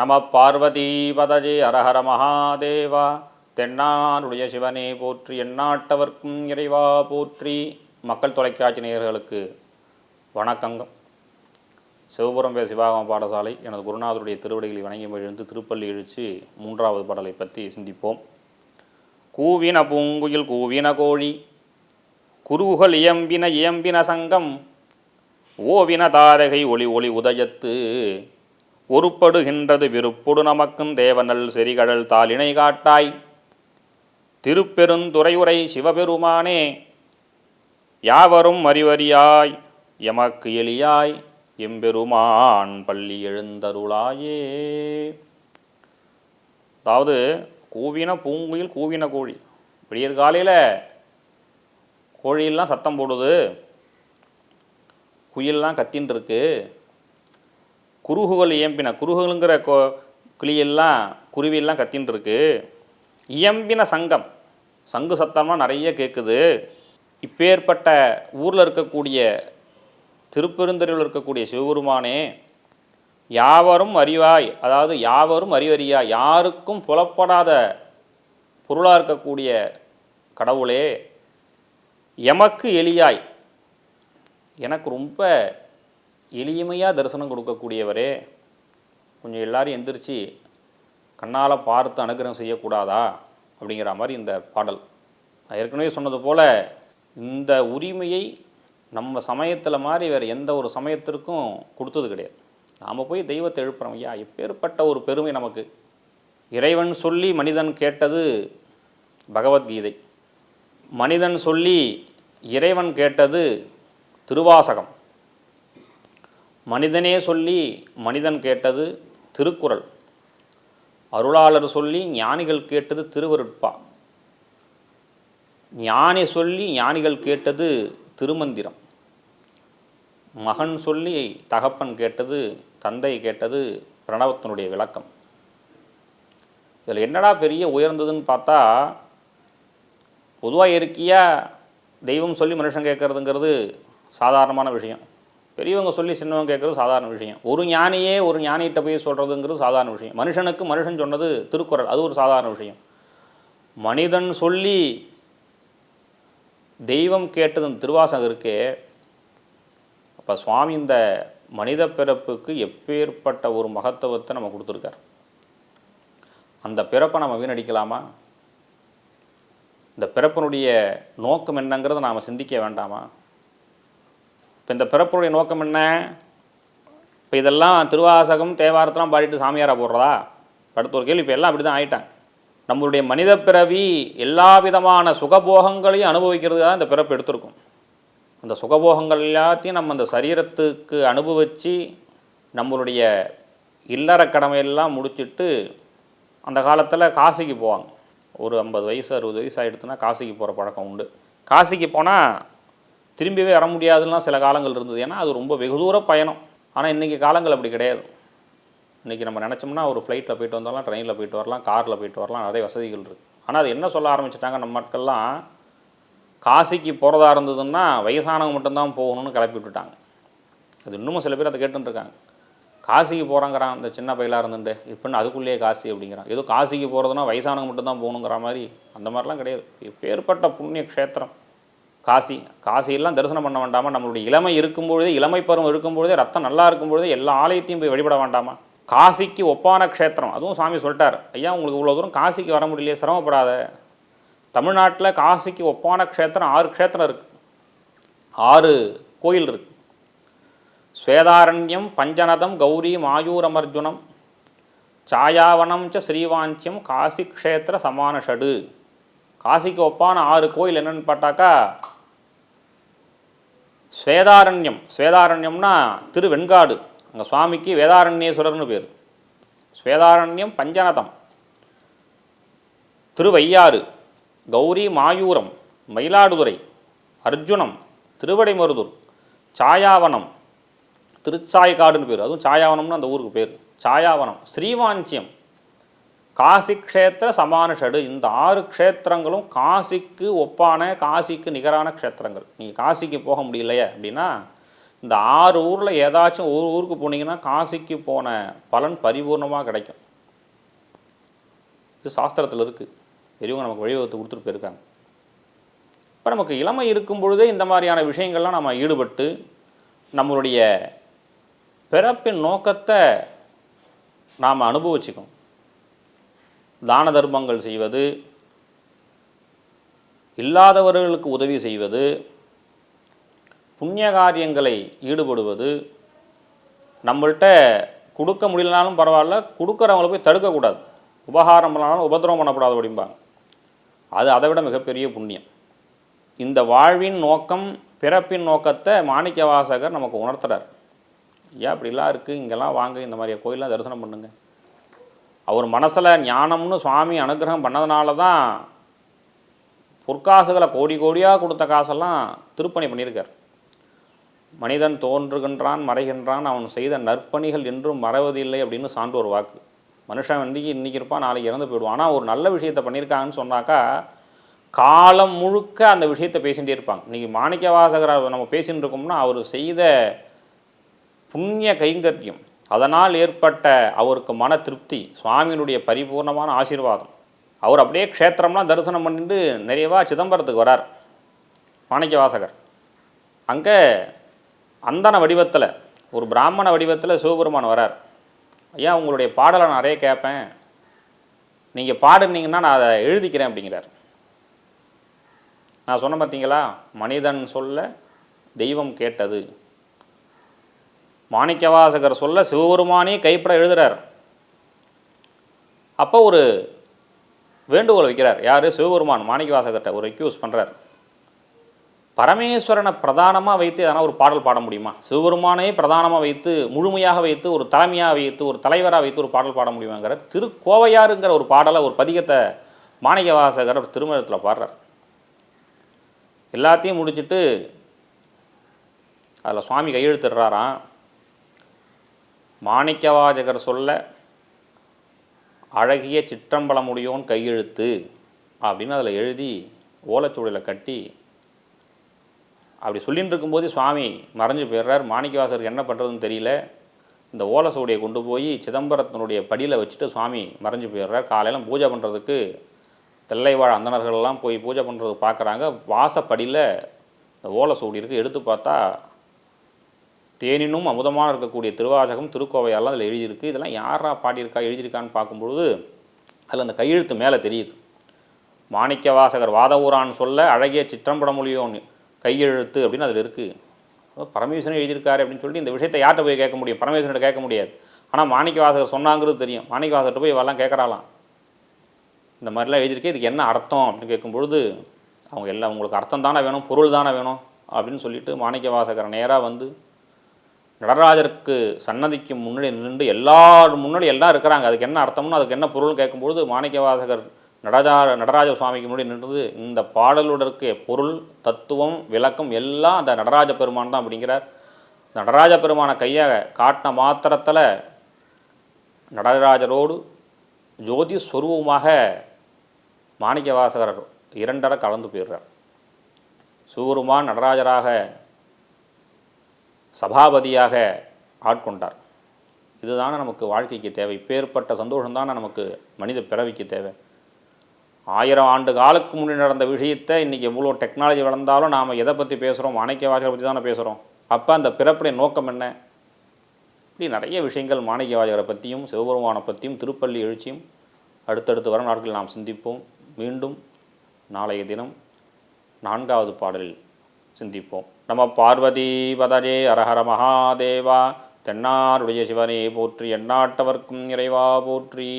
நம பார்வதீபதஜே அரஹர மகாதேவா தென்னாருடைய சிவனே போற்றி எண்ணாட்டவர்க்கும் இறைவா போற்றி. மக்கள் தொலைக்காட்சி நேயர்களுக்கு வணக்கங்கம். சிவபுரம் பேர் சிவாகம பாடசாலை எனது குருநாதருடைய திருவடிகளை வணங்கி எழுந்து திருப்பள்ளி எழுச்சி மூன்றாவது பாடலை பற்றி சிந்திப்போம். கூவின பூங்குயில் கூவின கோழி குருகுகள் இயம்பின இயம்பின சங்கம் ஓவின தாரகை ஒளி ஒளி உதயத்து. ஒருப்படுகின்றது விருப்பொடு நமக்கும் தேவனல் செரிகடல் தாளினை காட்டாய். திருப்பெருந்துறையுரை சிவபெருமானே யாவரும் அறிவறியாய். எமக்கு எளியாய் எம்பெருமான் பள்ளி எழுந்தருளாயே. அதாவது கூவின பூங்குயில் கூவின கோழி. விடியற் காலையில் கோழியெல்லாம் சத்தம் போடுது. குயிலெலாம் கத்தின்னு இருக்கு குருகுகள் இயம்பின குருகுகளுங்கிற கோ கிளியெல்லாம் குருவியெல்லாம் கத்தின்னு இருக்கு இயம்பின சங்கம் சங்கு சத்தம்லாம் நிறைய கேட்குது இப்பேற்பட்ட ஊரில் இருக்கக்கூடிய திருப்பெருந்தரில் இருக்கக்கூடிய சிவபெருமானே யாவரும் அறிவாய் அதாவது யாவரும் அறிவறியா யாருக்கும் புலப்படாத பொருளாக இருக்கக்கூடிய கடவுளே எமக்கு எளியாய். எனக்கு ரொம்ப எளிமையாக தரிசனம் கொடுக்கக்கூடியவரே கொஞ்சம் எல்லாரும் எந்திரிச்சு கண்ணால் பார்த்து அனுகிரகம் செய்யக்கூடாதா? அப்படிங்கிற மாதிரி இந்த பாடல். நான் ஏற்கனவே சொன்னது போல் இந்த உரிமையை நம்ம சமயத்தில் மாதிரி வேறு எந்த ஒரு சமயத்திற்கும் கொடுத்தது கிடையாது. நாம் போய் தெய்வத்தை எழுப்புறோம் ஐயா எப்பேற்பட்ட ஒரு பெருமை நமக்கு. இறைவன் சொல்லி மனிதன் கேட்டது பகவத்கீதை. மனிதன் சொல்லி இறைவன் கேட்டது திருவாசகம். மனிதனே சொல்லி மனிதன் கேட்டது திருக்குறள். அருளாளர் சொல்லி ஞானிகள் கேட்டது திருவருட்பா. ஞானி சொல்லி ஞானிகள் கேட்டது திருமந்திரம். மகன் சொல்லி தகப்பன் கேட்டது தந்தை கேட்டது பிரணவத்தினுடைய விளக்கம். இதில் என்னடா பெரிய உயர்ந்ததுன்னு பார்த்தா பொதுவாக இயற்கையாக தெய்வம் சொல்லி மனுஷன் கேட்குறதுங்கிறது சாதாரணமான விஷயம். பெரியவங்க சொல்லி சின்னவங்க கேட்குறது சாதாரண விஷயம். ஒரு ஞானியே ஒரு ஞானிகிட்ட போய் சொல்கிறதுங்கிறது சாதாரண விஷயம். மனுஷனுக்கு மனுஷன் சொன்னது திருக்குறள் அது ஒரு சாதாரண விஷயம். மனிதன் சொல்லி தெய்வம் கேட்டது திருவாசகம் இருக்கே அப்போ சுவாமி இந்த மனித பிறப்புக்கு எப்பேற்பட்ட ஒரு மகத்துவத்தை நம்ம கொடுத்துருக்கார்? அந்த பிறப்பை நம்ம வீணடிக்கலாமா? இந்த பிறப்பினுடைய நோக்கம் என்னங்கிறத நாம் சிந்திக்க வேண்டாமா? இப்போ இந்த பிறப்பினுடைய நோக்கம் என்ன? இப்போ இதெல்லாம் திருவாசகம் தேவாரத்தெலாம் பாடிட்டு சாமியாராக போடுறதா? அடுத்த ஒரு கேள்வி இப்போ எல்லாம் அப்படி தான் ஆயிட்டான் நம்மளுடைய மனித பிறவி எல்லா விதமான சுகபோகங்களையும் அனுபவிக்கிறதுக்காக இந்த பிறப்பு எடுத்திருக்கும். அந்த சுகபோகங்கள் எல்லாத்தையும் நம்ம அந்த சரீரத்துக்கு அனுபவித்து நம்மளுடைய இல்லற கடமையெல்லாம் முடிச்சிட்டு அந்த காலத்தில் காசிக்கு போவாங்க. ஒரு ஐம்பது வயசு அறுபது வயசு ஆகிடுச்சுன்னா காசிக்கு போகிற பழக்கம் உண்டு. காசிக்கு போனால் திரும்பியவே வர முடியாதுலாம் சில காலங்கள் இருந்தது. ஏன்னா அது ரொம்ப வெகு தூர பயணம். ஆனால் இன்றைக்கி காலங்கள் அப்படி கிடையாது. இன்றைக்கி நம்ம நினச்சோம்னா ஒரு ஃப்ளைட்டில் போயிட்டு வந்தாலும் ட்ரெயினில் போயிட்டு வரலாம் காரில் போயிட்டு வரலாம் நிறைய வசதிகள் இருக்குது ஆனால் அது என்ன சொல்ல ஆரம்பிச்சிட்டாங்க நம்ம மக்கள்லாம்? காசிக்கு போகிறதா இருந்ததுன்னா வயசானவங்க மட்டும்தான் போகணும்னு கிளப்பி விட்டுட்டாங்க. அது இன்னமும் சில பேர் அதை கேட்டுருக்காங்க காசிக்கு போகிறாங்கிறான் அந்த சின்ன பையலாக இருந்துட்டு. இப்போன்னு அதுக்குள்ளேயே காசி அப்படிங்கிறான். ஏதோ காசிக்கு போகிறதுனா வயசானவங்க மட்டும்தான் போகணுங்கிற மாதிரி. அந்த மாதிரிலாம் கிடையாது. எப்பேற்பட்ட புண்ணிய க்ஷேத்திரம் காசி காசியெல்லாம் தரிசனம் பண்ண வேண்டாமா? நம்மளுடைய இளமை இருக்கும்பொழுதே இளமை பருவம் இருக்கும்பொழுதே ரத்தம் நல்லா இருக்கும்பொழுதே எல்லா ஆலயத்தையும் போய் வழிபட வேண்டாமா? காசிக்கு ஒப்பான க்ஷேத்திரம். அதுவும் சாமி சொல்லிட்டார். ஐயா உங்களுக்கு இவ்வளோ தூரம் காசிக்கு வர முடியலையே சிரமப்படாத. தமிழ்நாட்டில் காசிக்கு ஒப்பான க்ஷேத்திரம் ஆறு க்ஷேத்திரம் இருக்குது ஆறு கோயில் இருக்குது ஸ்வேதாரண்யம் பஞ்சநதம் கௌரி மாயூரமர்ஜுனம் சாயாவனம் ச ஸ்ரீவாஞ்சியம் காசி க்ஷேத்திர சமான ஷடு காசிக்கு ஒப்பான ஆறு கோயில் என்னன்னு பார்த்தாக்கா ஸ்வேதாரண்யம். ஸ்வேதாரண்யம்னா திருவெண்காடு. அங்கே சுவாமிக்கு வேதாரண்யேஸ்வரர்னு பேர். ஸ்வேதாரண்யம் பஞ்சநதம். திருவையாறு கௌரி மாயூரம் மயிலாடுதுறை அர்ஜுனம் திருவடைமருதூர் சாயாவனம் திருச்சாய்க்காடுன்னு பேர். அதுவும் சாயாவனம்னு அந்த ஊருக்கு பேர். சாயாவனம். ஸ்ரீவாஞ்சியம் காசி க்ஷேத்திர சமான ஷடு. இந்த ஆறு க்ஷேத்திரங்களும் காசிக்கு ஒப்பான காசிக்கு நிகரான க்ஷேத்திரங்கள். நீங்கள் காசிக்கு போக முடியலையே அப்படின்னா இந்த ஆறு ஊரில் ஏதாச்சும் ஒரு ஊருக்கு போனீங்கன்னா காசிக்கு போன பலன் பரிபூர்ணமாக கிடைக்கும். இது சாஸ்திரத்தில் இருக்குது பெரியவங்க நமக்கு வழிவகுத்து கொடுத்துட்டு போயிருக்காங்க. இப்போ நமக்கு இளமை இருக்கும் பொழுதே இந்த மாதிரியான விஷயங்கள்லாம் நம்ம ஈடுபட்டு நம்மளுடைய பிறப்பின் நோக்கத்தை நாம் அனுபவிச்சுக்கணும். தான தர்மங்கள் செய்வது இல்லாதவர்களுக்கு உதவி செய்வது புண்ணிய காரியங்களை ஈடுபடுவது நம்மள்கிட்ட கொடுக்க முடியலனாலும் பரவாயில்ல கொடுக்குறவங்கள போய் தடுக்கக்கூடாது. உபகாரம் பண்ணாலும் உபதிரவம் பண்ணக்கூடாது அப்படிம்பாங்க. அது அதை விட மிகப்பெரிய புண்ணியம். இந்த வாழ்வின் நோக்கம் பிறப்பின் நோக்கத்தை மாணிக்க வாசகர் நமக்கு உணர்த்துறார். ஏன் அப்படிலாம் இருக்குது இங்கெல்லாம் வாங்க இந்த மாதிரி கோயிலெலாம் தரிசனம் பண்ணுங்க. அவர் மனசில் ஞானம்னு சுவாமி அனுகிரகம் பண்ணதுனால தான் பொற்காசுகளை கோடி கோடியாக கொடுத்த காசெல்லாம் திருப்பணி பண்ணியிருக்கார். மனிதன் தோன்றுகின்றான் மறைகின்றான் அவன் செய்த நற்பணிகள் என்றும் மறவதில்லை அப்படின்னு சான்றோர் வாக்கு. மனுஷன் வந்து இன்றைக்கி இருப்பான் நாளைக்கு இறந்து போயிடுவான். ஆனால் ஒரு நல்ல விஷயத்தை பண்ணியிருக்காங்கன்னு சொன்னாக்கா காலம் முழுக்க அந்த விஷயத்தை பேசிகிட்டே இருப்பாங்க. இன்றைக்கி மாணிக்க வாசகரை நம்ம பேசின்னு இருக்கோம்னா அவர் செய்த புண்ணிய கைங்கரியம். அதனால் ஏற்பட்ட அவருக்கு மன திருப்தி சுவாமியினுடைய பரிபூர்ணமான ஆசீர்வாதம். அவர் அப்படியே க்ஷேத்திரம்லாம் தரிசனம் பண்ணிட்டு நிறைவா சிதம்பரத்துக்கு வரார் மாணிக்க வாசகர் அங்கே அந்தன வடிவத்தில் ஒரு பிராமண வடிவத்தில் சிவபெருமான் வரார். ஐயா உங்களுடைய பாடலை நான் நிறைய கேட்பேன். நீங்கள் பாடுனீங்கன்னா நான் அதை எழுதிக்கிறேன் அப்படிங்கிறார். நான் சொன்ன பார்த்தீங்களா மனிதன் சொல்ல தெய்வம் கேட்டது. மாணிக்கவாசகர் சொல்ல சிவபெருமானே கைப்பட எழுதுகிறார் அப்போ ஒரு வேண்டுகோள் வைக்கிறார். யார்? சிவபெருமான் மாணிக்கவாசகர்கிட்ட ஒரு ரெக்யூஸ் பண்ணுறார் பரமேஸ்வரனை பிரதானமாக வைத்து எதனால் ஒரு பாடல் பாட முடியுமா? சிவபெருமானே பிரதானமாக வைத்து முழுமையாக வைத்து ஒரு தலைமையாக வைத்து ஒரு தலைவராக வைத்து ஒரு பாடல் பாட முடியுமாங்கிற திருக்கோவையாருங்கிற ஒரு பாடலை ஒரு பதிகத்தை மாணிக்கவாசகர் திருமணத்தில் பாடுறார். எல்லாத்தையும் முடிச்சுட்டு அதில் சுவாமி கையெழுத்துடுறாராம். மாணிக்கவாஜகர் சொல்ல அழகிய சிற்றம்பலமுடியோன் கையெழுத்து அப்படின்னு அதில் எழுதி ஓலைச்சுவடியில் கட்டி அப்படி சொல்லின்னு இருக்கும்போது சுவாமி மறைஞ்சு போயிடுறார். மாணிக்கவாசருக்கு என்ன பண்ணுறதுன்னு தெரியல. இந்த ஓலசுவடியை கொண்டு போய் சிதம்பரத்தினுடைய படியில் வச்சுட்டு சுவாமி மறைஞ்சு போயிடுறார். காலையில் பூஜை பண்ணுறதுக்கு தெல்லைவாழ் அந்தணர்கள்லாம் போய் பூஜை பண்ணுறது பார்க்குறாங்க வாசப்படியில் இந்த ஓலசுவடி இருக்குது எடுத்து பார்த்தா தேனினும் அமுதமாக இருக்கக்கூடிய திருவாசகம் திருக்கோவையெல்லாம் அதில் எழுதியிருக்கு. இதெல்லாம் யாரா பாடியிருக்கா எழுதியிருக்கான்னு பார்க்கும்பொழுது அதில் அந்த கையெழுத்து மேலே தெரியுது. மாணிக்க வாசகர் வாதவூரான்னு சொல்ல அழகிய சிற்றம்படமொழியோன் கையெழுத்து அப்படின்னு அதில் இருக்குது பரமேஸ்வரன் எழுதியிருக்காரு அப்படின்னு சொல்லி இந்த விஷயத்தை யார்கிட்ட போய் கேட்க முடியும்? பரமேஸ்வரன் கேட்க முடியாது. ஆனால் மாணிக்க வாசகர் சொன்னாங்கிறது தெரியும். மாணிக்க வாசகர்கிட்ட போய் இவெல்லாம் கேட்குறாலாம் இந்த மாதிரிலாம் எழுதியிருக்கே இதுக்கு என்ன அர்த்தம் அப்படின்னு கேட்கும்பொழுது அவங்க எல்லாம் உங்களுக்கு அர்த்தம் தானே வேணும்? பொருள் தானே வேணும்? அப்படின்னு சொல்லிட்டு மாணிக்க வாசகர் நேராக வந்து நடராஜருக்கு சன்னதிக்கு முன்னாடி நின்று எல்லார் முன்னாடி எல்லாம் இருக்கிறாங்க. அதுக்கு என்ன அர்த்தம்னு அதுக்கு என்ன பொருள்னு கேட்கும்பொழுது மாணிக்கவாசகர் நடராஜா நடராஜ சுவாமிக்கு முன்னாடி நின்றது இந்த பாடலுடற்கு பொருள் தத்துவம் விளக்கம் எல்லாம் அந்த நடராஜ பெருமான் தான் அப்படிங்கிறார். நடராஜ பெருமானை கையை காட்டின மாத்திரத்தில் நடராஜரோடு ஜோதி ஸ்வரூபமாக மாணிக்கவாசகர் இரண்டரை கலந்து போயிடுறார். சிவபெருமான் நடராஜராக சபாபதியாக ஆட்கொண்டார். இதுதானே நமக்கு வாழ்க்கைக்கு தேவை. பேர்பட்ட சந்தோஷம்தானே நமக்கு மனித பிறவிக்கு தேவை. ஆயிரம் ஆண்டு காலுக்கு முன்னாடி நடந்த விஷயத்தை இன்றைக்கி எவ்வளோ டெக்னாலஜி வளர்ந்தாலும் நாம் எதை பற்றி பேசுகிறோம் மாணிக்க வாசகரை பற்றி தானே பேசுகிறோம் அப்போ அந்த பிறப்புடைய நோக்கம் என்ன? இப்படி நிறைய விஷயங்கள் மாணிக்க வாசகரை பற்றியும் சிவபெருமானை பற்றியும் திருப்பள்ளி எழுச்சியும் அடுத்தடுத்து வர நாட்களில் நாம் சிந்திப்போம். மீண்டும் நாளைய தினம் நான்காவது பாடலில் சிந்திப்போம். நம பார்வதி பதரே அரஹர மகாதேவா தென்னாருடைய சிவனே போற்றி எண்ணாட்டவர்க்கும் இறைவா போற்றி.